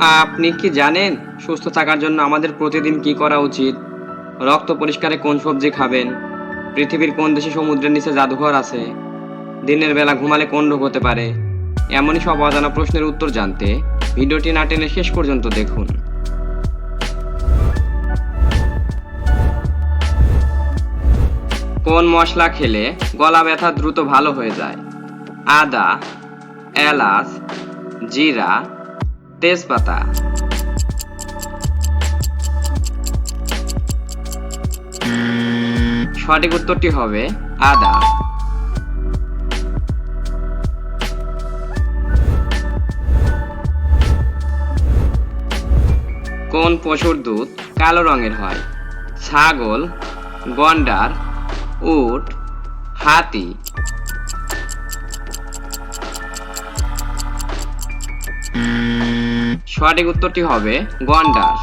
আপনি কি জানেন সুস্থ থাকার জন্য আমাদের প্রতিদিন কি করা উচিত? রক্ত পরিষ্কারে কোন সবজি খাবেন? পৃথিবীর কোন দেশে সমুদ্রের নিচে জাদুঘর আছে? দিনের বেলা ঘুমালে কোন রোগ হতে পারে? এমনই সব অজানা প্রশ্নের উত্তর জানতে ভিডিওটি না টেনে শেষ পর্যন্ত দেখুন। কোন মশলা খেলে গলা ব্যথা দ্রুত ভালো হয়ে যায়? আদা, এলাচ, জিরা তেজপাতা। সঠিক উত্তরটি হবে আদা। কোন পশুর দুধ কালো রঙের হয়? ছাগল, গন্ডার, উট, হাতি। সঠিক উত্তরটি হবে গন্ডার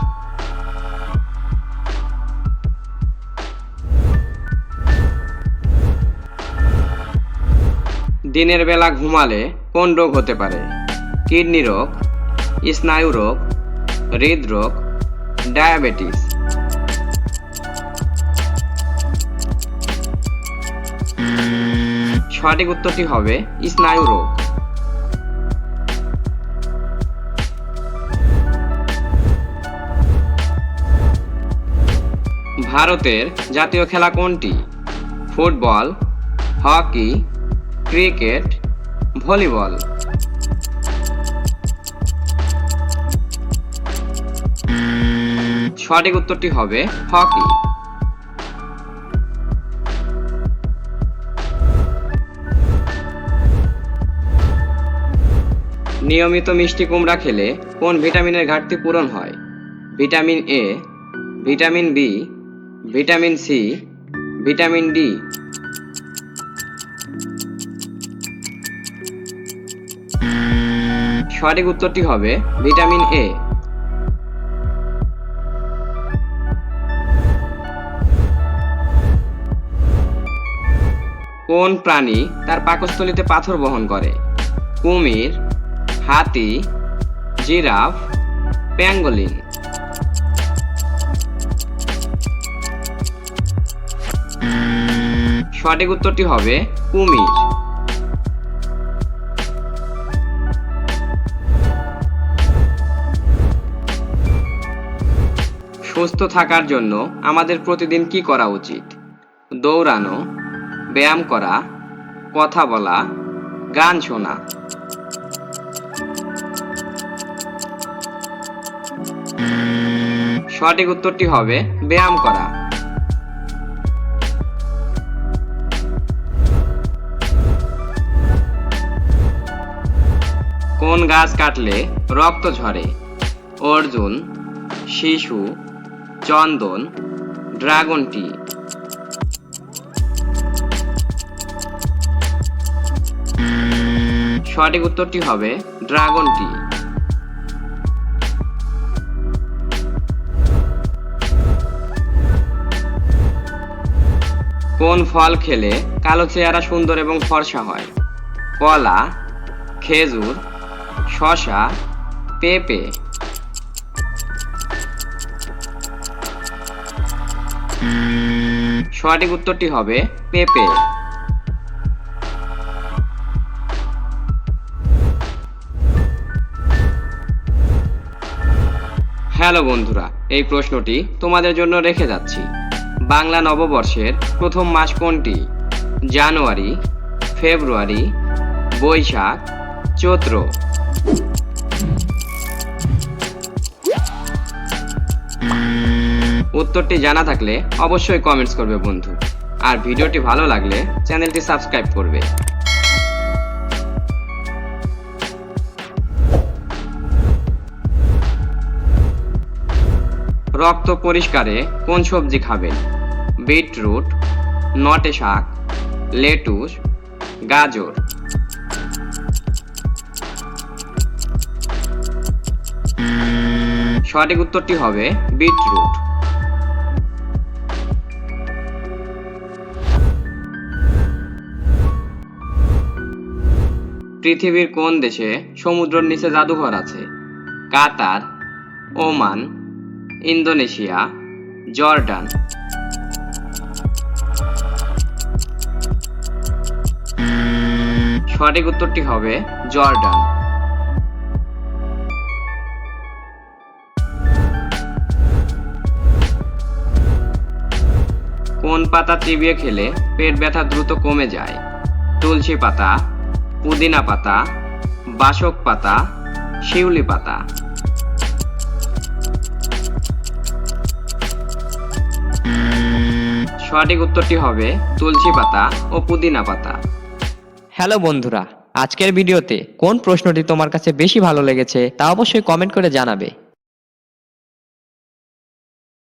দিনের বেলা ঘুমালে কোন রোগ হতে পারে? কিডনি রোগ, স্নায়ু রোগ, হৃদরোগ, ডায়াবেটিস। সঠিক উত্তরটি হবে স্নায়ু রোগ। ভারতের জাতীয় খেলা কোনটি? Football, hockey, cricket, volleyball. সঠিক উত্তরটি হবে হকি। নিয়মিত মিষ্টি কুমড়া খেলে কোন ভিটামিনের ঘাটতি পূরণ হয়? Vitamin A vitamin B vitamin C, vitamin D. সঠিক উত্তরটি হবে ভিটামিন এ। কোন প্রাণী তার পাকস্থলীতে পাথর বহন করে? কুমির, হাতি, জিরাফ প্যাঙ্গোলিন সঠিক উত্তরটি হবে কুমির। সুস্থ থাকার জন্য আমাদের প্রতিদিন কি করা উচিত? দৌড়ানো, ব্যায়াম করা, কথা বলা, গান শোনা। সঠিক উত্তরটি হবে ব্যায়াম করা। গাছ কাটলে রক্ত ঝরে। অর্জুন, শিশু, চন্দন, ড্রাগন টি। সঠিক উত্তরটি হবে ড্রাগন টি। কোন ফল খেলে কালো চেহারা সুন্দর এবং ফর্সা হয়? কলা, খেজুর শশা, পেঁপে। সঠিক উত্তরটি হবে পেঁপে। হ্যালো বন্ধুরা, এই প্রশ্নটি তোমাদের জন্য রেখে যাচ্ছি। বাংলা নববর্ষের প্রথম মাস কোনটি? জানুয়ারি, ফেব্রুয়ারি, বৈশাখ, চৈত্র। উত্তরটি জানা থাকলে অবশ্যই কমেন্টস করবে বন্ধু। আর ভিডিওটি ভালো লাগলে চ্যানেলটি সাবস্ক্রাইব করবে। রক্ত পরিষ্কারে কোন সবজি খাবেন? বিটরুট, নটে শাক, লেটুস, গাজর। সঠিক উত্তরটি হবে বিটরুট। পৃথিবীর কোন দেশে সমুদ্রের নিচে জাদুঘর আছে? Qatar, Oman, Indonesia, Jordan. সঠিক উত্তরটি হবে জর্ডান। কোন পাতা চিবিয়ে খেলে পেট ব্যথা দ্রুত কমে যায়? তুলসী পাতা, পুদিনা পাতা, বাসক পাতা, শিউলি পাতা। সঠিক উত্তরটি হবে তুলসী পাতা ও পুদিনা পাতা। হ্যালো বন্ধুরা, আজকের ভিডিওতে কোন প্রশ্নটি তোমার কাছে বেশি ভালো লেগেছে তা অবশ্যই কমেন্ট করে জানাবে।